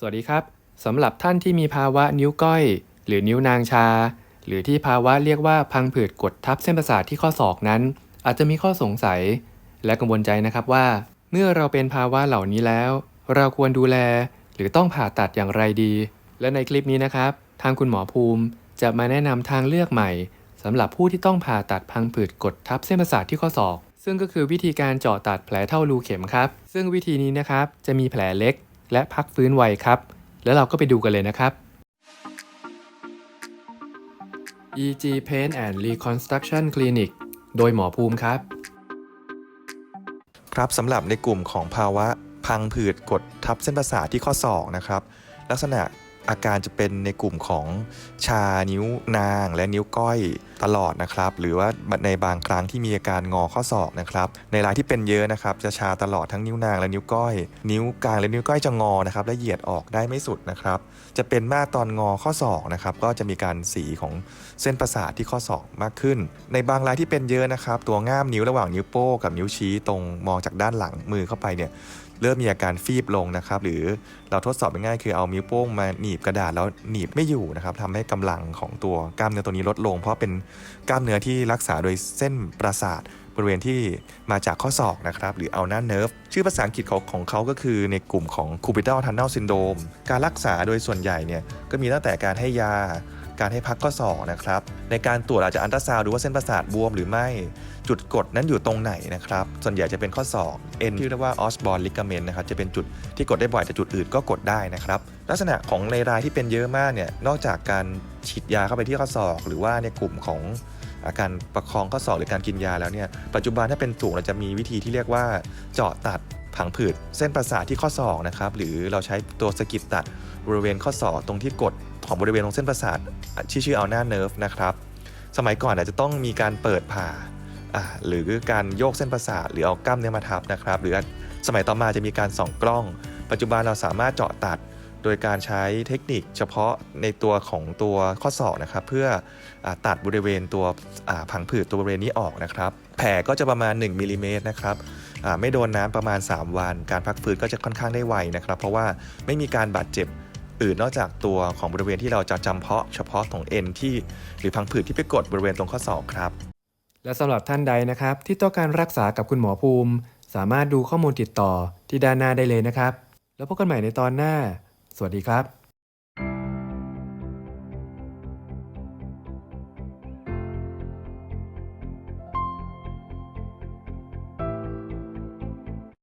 สวัสดีครับสำหรับท่านที่มีภาวะนิ้วก้อย หรือนิ้วนางชา หรือที่ภาวะเรียกว่าพังผืดกดทับเส้นประสาทที่ข้อศอกนั้น อาจจะมีข้อสงสัย และกังวลใจนะครับว่า เมื่อเราเป็นภาวะเหล่านี้แล้ว เราควรดูแล หรือต้องผ่าตัดอย่างไรดี และในคลิปนี้นะครับ ทางคุณหมอภูมิจะมาแนะนำทางเลือกใหม่สำหรับผู้ที่ต้องผ่าตัดพังผืดกดทับเส้นประสาทที่ข้อศอก ซึ่งก็คือวิธีการเจาะตัดแผลเท่ารูเข็มครับ ซึ่งวิธีนี้นะครับจะมีแผลเล็ก และพักฟื้นไวครับ แล้วเราก็ไปดูกันเลยนะครับ EG Pain and Reconstruction Clinic โดยหมอภูมิครับ ครับสำหรับในกลุ่มของภาวะพังผืดกดทับเส้นประสาทที่ข้อศอกนะครับ ลักษณะ อาการจะเป็นในกลุ่มของชานิ้วนางและนิ้วก้อยตลอดนะครับ หรือว่าในบางครั้งที่มีอาการงอข้อศอกนะครับ ในรายที่เป็นเยอะนะครับ จะชาตลอดทั้งนิ้วนางและนิ้วก้อย นิ้วกลางและนิ้วก้อยจะงอนะครับและเหยียดออกได้ไม่สุดนะครับ จะเป็นมากตอนงอข้อศอกนะครับ ก็จะมีการสีของเส้นประสาทที่ข้อศอกมากขึ้น ในบางรายที่เป็นเยอะนะครับ ตัวง่ามนิ้วระหว่างนิ้วโป้งกับนิ้วชี้ตรงมองจากด้านหลังมือเข้าไปเนี่ยเริ่มมีอาการฟีบลงนะครับ หรือเราทดสอบง่ายๆคือเอานิ้วโป้งมาหนีบกระดาษแล้วหนีบไม่อยู่นะครับทำให้กำลังของตัวกล้ามเนื้อตัวนี้ลดลง เพราะเป็นกล้ามเนื้อที่รักษาโดยเส้นประสาทบริเวณที่มาจากข้อศอกนะครับ หรือเอาหน้าเนิร์ฟชื่อภาษาอังกฤษของของเขาก็คือในกลุ่มของคูบิทัลทันเนลซินโดมการรักษาโดยส่วนใหญ่เนี่ยก็มีตั้งแต่การให้ยา การให้พักข้อศอกนะครับในการตรวจอาจจะอันตราซาวดูว่าเส้นประสาทบวมหรือไม่ จุดกดนั้นอยู่ตรงไหนนะครับ ส่วนใหญ่จะเป็นข้อศอกเอ็นที่เรียกว่าออสบอลลิกาเมนนะครับจะเป็นจุดที่กดได้บ่อยแต่จุดอื่นก็กดได้นะครับ ลักษณะของในรายที่เป็นเยอะมากเนี่ยนอกจากการฉีดยาเข้าไปที่ข้อศอก หรือว่าในกลุ่มของอาการประคองข้อศอกหรือการกินยาแล้วเนี่ยปัจจุบันถ้าเป็นสูงเราจะมีวิธีที่เรียกว่าเจาะตัด ผังผืดเส้นประสาทที่ข้อศอกนะครับหรือเราใช้ตัวสกิดตัดบริเวณข้อศอกตรงที่กดของบริเวณตรงเส้นประสาทที่ชื่อเอาหน้าเนิร์ฟนะครับสมัยก่อนอาจจะต้องมีการเปิดผ่าหรือการโยกเส้นประสาทหรือเอากล้ามเนื้อมาทับนะครับหรือสมัยต่อมาจะมีการส่องกล้อง ปัจจุบันเราสามารถเจาะตัดโดยการใช้เทคนิคเฉพาะในตัวของตัวข้อศอกนะครับ เพื่ออตัดบริเวณตัวผังผืดตัวบริเวณนี้ออกนะครับ แผลก็จะประมาณ 1มิลลิเมตรนะครับ ไม่โดนน้ำประมาณ 3 วัน การพักฟื้นก็จะค่อนข้างได้ไวนะครับ เพราะว่าไม่มีการบาดเจ็บอื่นนอกจากตัวของบริเวณที่เราจะจำเพาะเฉพาะของเอ็นที่หรือพังผืดที่ไปกดบริเวณตรงข้อศอกครับ และสำหรับท่านใดนะครับ ที่ต้องการรักษากับคุณหมอภูมิ สามารถดูข้อมูลติดต่อที่ด้านหน้าได้เลยนะครับ แล้วพบกันใหม่ในตอนหน้า สวัสดีครับ